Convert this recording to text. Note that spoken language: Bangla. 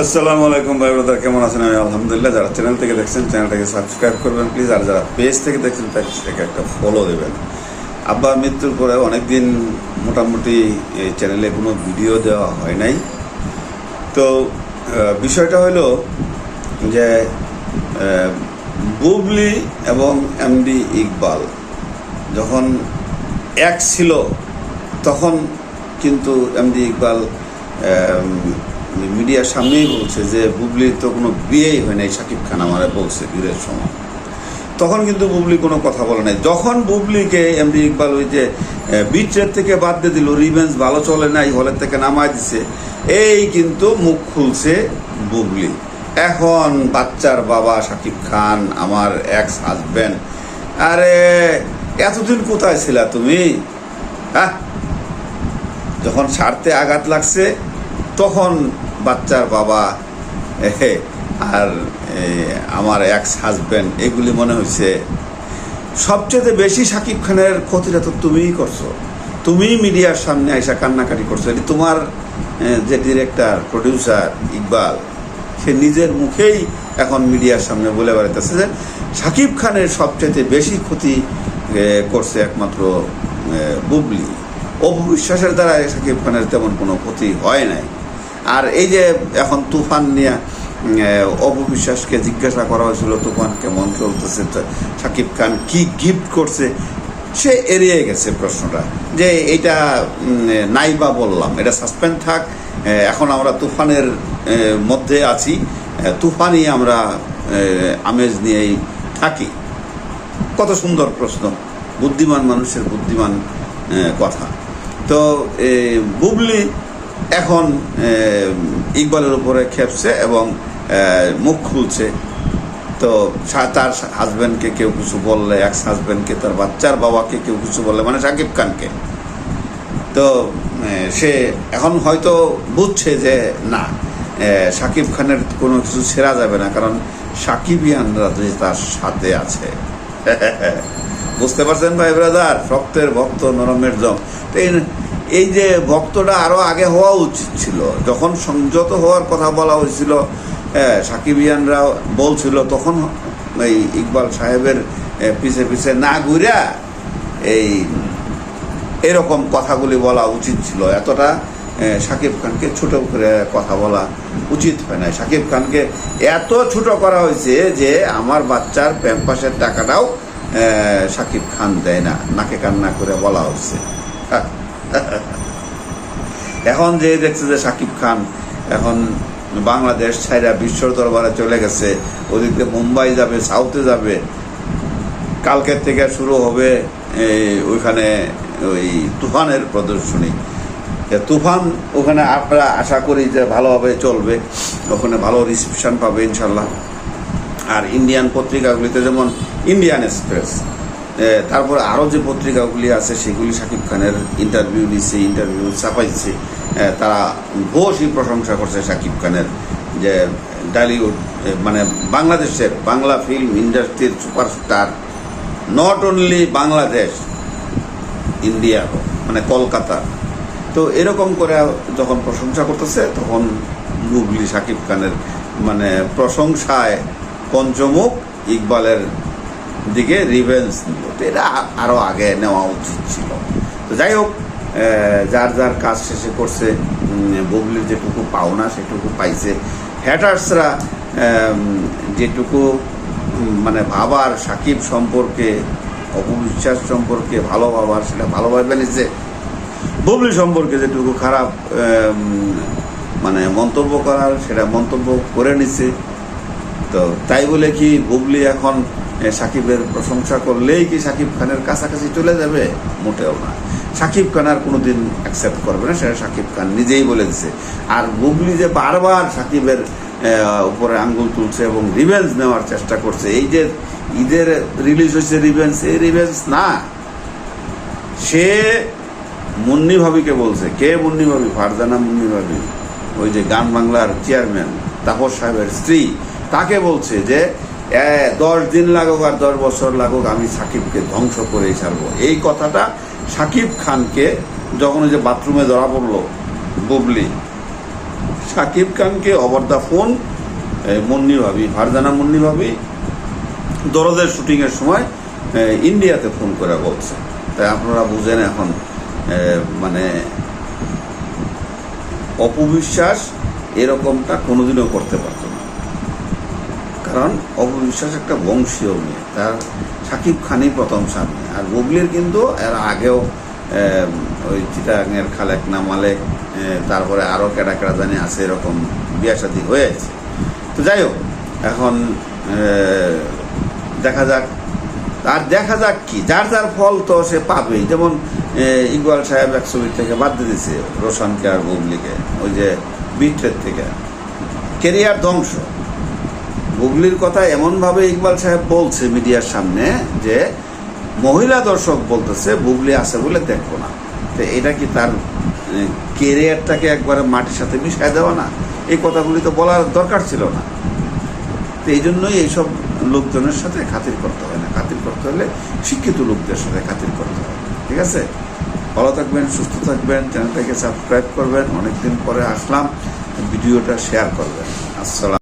আসসালামু আলাইকুম ভাই ব্রাদার, কেমন আছেন? আমি আলহামদুলিল্লাহ, যারা চ্যানেল থেকে দেখছেন চ্যানেলটাকে সাবস্ক্রাইব করবেন প্লিজ আর যারা পেজ থেকে দেখছেন পেজটাকে একটা ফলো দেবেন। আব্বা, মৃত্যুর পরে অনেকদিন মোটামুটি এই চ্যানেলে কোনো ভিডিও দেওয়া হয় নাই। তো বিষয়টা হলো যে বুবলি এবং এমডি ইকবাল যখন এক ছিল, তখন কিন্তু এমডি ইকবাল মিডিয়ার সামনেই বলছে যে বুবলির তো কোনো বিয়েই হয় নাই শাকিব খান আমারে বলছে বিয়ের সময়। তখন কিন্তু বুবলি কোনো কথা বলে নাই। যখন বুবলিকে এমডি ইকবাল ওই যে বিচের থেকে বাদ দিয়ে দিল রিভেন্স ভালো চলে নাই, হলের থেকে নামায় দিছে, এই কিন্তু মুখ খুলছে বুবলি। এখন বাচ্চার বাবা শাকিব খান, আমার এক্স হাজব্যান্ড আরে এতদিন কোথায় ছিলা তুমি? হ্যাঁ? যখন স্বার্থে আঘাত লাগছে তখন বাচ্চার বাবা আর আমার এক্স হাজব্যান্ড এগুলি মনে হয়েছে সবচেয়ে বেশি সাকিব খানের ক্ষতিটা তো তুমিই করছ। তুমিই মিডিয়ার সামনে আইসা কান্নাকাটি করছ। এটি তোমার যে ডিরেক্টর প্রডিউসার ইকবাল, সে নিজের মুখেই এখন মিডিয়ার সামনে বলে বেড়াতেছে যে, সাকিব খানের সবচেয়ে বেশি ক্ষতি করছে একমাত্র বুবলি। অপবিশ্বাসের দ্বারা সাকিব খানের তেমন কোনো ক্ষতি হয় নাই। আর এই যে এখন তুফান নিয়ে অপবিশ্বাসকে জিজ্ঞাসা করা হয়েছিল তুফান কেমন চলতেছে সাকিব খান কি গিফট করছে, সে এড়িয়ে গেছে প্রশ্নটা। যে এটা নাই বা বললাম, এটা সাসপেন্ড থাক এখন আমরা তুফানের মধ্যে আছি তুফানই আমরা আমেজ নিয়েই থাকি। কত সুন্দর প্রশ্ন, বুদ্ধিমান মানুষের বুদ্ধিমান কথা। তো বুবলি এখন ইকবালের উপরে খেপছে এবং মুখ খুলছে। তো তার হাজব্যান্ডকে কেউ কিছু বললে এক্স হাজব্যান্ডকে তার বাচ্চার বাবাকে কেউ কিছু বললে মানে সাকিব খানকে। তো সে এখন হয়তো বুঝছে যে না সাকিব খানের কোনো কিছু ছেড়া যাবে না, কারণ সাকিবিয়ানরা যে তার সাথে আছে। বুঝতে পারছেন ভাই ব্রাদার? ভক্তের ভক্ত নরমের জম। তো এই- যে ভক্তটা আরও আগে হওয়া উচিত ছিল যখন সংযত হওয়ার কথা বলা হয়েছিল হ্যাঁ, সাকিবিয়ানরা বলছিল তখন এই ইকবাল সাহেবের পিছে পিছে না ঘুরা এই এরকম কথাগুলি বলা উচিত ছিল। এতটা সাকিব খানকে ছোট করে কথা বলা উচিত হয় না শাকিব খানকে এত ছোট করা হয়েছে যে আমার বাচ্চার প্যাম্পাসের টাকাটাও এ, শাকিব খান দেয় না নাকে কান্না করে বলা হচ্ছে এখন যে দেখছে যে শাকিব খান এখন বাংলাদেশ ছাইরা বিশ্বর দরবারে চলে গেছে, ওদিকে মুম্বাই যাবে, সাউথে যাবে, কালকের থেকে শুরু হবে ওইখানে ওই তুফানের প্রদর্শনী। তুফান ওখানে আমরা আশা করি যে ভালোভাবে চলবে, ওখানে ভালো রিসেপশন পাবে ইনশাল্লাহ। আর ইন্ডিয়ান পত্রিকাগুলিতে যেমন ইন্ডিয়ান এক্সপ্রেস তারপর আরও যে পত্রিকাগুলি আছে, সেগুলি শাকিব খানের ইন্টারভিউ দিচ্ছে। ইন্টারভিউ ছাপাইছে তারা ভূয়সী প্রশংসা করছে শাকিব খানের যে ডালিউড মানে বাংলাদেশের বাংলা ফিল্ম ইন্ডাস্ট্রির superstar not only Bangladesh India মানে কলকাতা। তো এরকম করে যখন প্রশংসা করতেছে, তখন বুবলি সাকিব খানের মানে প্রশংসায় পঞ্চমুখ ইকবালের দিকে রিভেন্স নিল। তো এটা আ- আরও আগে নেওয়া উচিত ছিল। তো যাই হোক যার যার কাজ শেষে করছে উম, বুবলির যেটুকু পাওনা সেটুকু পাইছে। হ্যাটার্সরা যেটুকু মানে ভাবার সাকিব সম্পর্কে অপবিশ্বাস সম্পর্কে ভালো ভাবার সেটা ভালোভাবে নিচ্ছে বুবলি সম্পর্কে যেটুকু খারাপ মানে মন্তব্য করার সেটা মন্তব্য করে নিচ্ছে তো তাই বলে কি বুবলি এখন সাকিবের প্রশংসা করলেই কি সাকিব খানের কাছাকাছি চলে যাবে? মোটেও না। সাকিব খান আর কোনোদিন অ্যাকসেপ্ট করবে না, সেটা সাকিব খান নিজেই বলে দিছে। আর বুবলি যে বারবার সাকিবের উপরে আঙ্গুল তুলছে এবং রিভেন্স নেওয়ার চেষ্টা করছে, এই যে ঈদের রিলিজ হয়েছে রিভেন্স এই রিভেন্স না। সে মুন্নি ভাবিকে বলছে। কে মুন্নি ভাবি? ফারজানা মুন্নি ভাবি। ওই যে গান বাংলার চেয়ারম্যান তাপস সাহেবের স্ত্রী। তাকে বলছে যে দশ দিন লাগুক আর দশ বছর লাগুক, আমি সাকিবকে ধ্বংস করেই ছাড়বো। এই কথাটা সাকিব খানকে যখন ওই যে বাথরুমে ধরা পড়ল বুবলি, সাকিব খানকে ওভার দ্য ফোন মুন্নি ভাবি, ফারজানা মুন্নি ভাবি, দরদের শুটিংয়ের সময় ইন্ডিয়াতে ফোন করে বলছে। তাই আপনারা বুঝেন এখন মানে অপবিশ্বাস এরকমটা কোনোদিনও করতে পারতো কারণ অপবিশ্বাস একটা বংশীয় মেয়ে। তার সাকিব খানই প্রথম স্বামী। আর বুবলির কিন্তু এর আগেও ওই চিটাঙের খালেক না মালেক তারপরে আরও কেটা কেটা জানি আছে এরকম বিয়া শাদী হয়েছে। তো যাই হোক, এখন দেখা যাক। আর দেখা যাক কি, যার যার ফল তো সে পাবেই। যেমন ইকবাল সাহেব এক ছবি থেকে বাদ দিয়ে দিছে রোশনকে আর বুবলিকে ওই যে বিট্রের থেকে। কেরিয়ার ধ্বংস। বুবলির কথা এমনভাবে ইকবাল সাহেব বলছে মিডিয়ার সামনে যে, মহিলা দর্শক বলতেছে বুবলি আছে বলে দেখব না। তো এটা কি তার কেরিয়ারটাকে একবারে মাটির সাথে মিশায় দেওয়া না? এই কথাগুলি তো বলার দরকার ছিল না। তো এই জন্যই এইসব লোকজনের সাথে খাতির করতে হয় না। খাতির করতে হলে শিক্ষিত লোকদের সাথে খাতির করতে হয়। ঠিক আছে? ভালো থাকবেন, সুস্থ থাকবেন, চ্যানেলটাকে সাবস্ক্রাইব করবেন। অনেকদিন পরে আসলাম, ভিডিওটা শেয়ার করবেন। আসসালাম।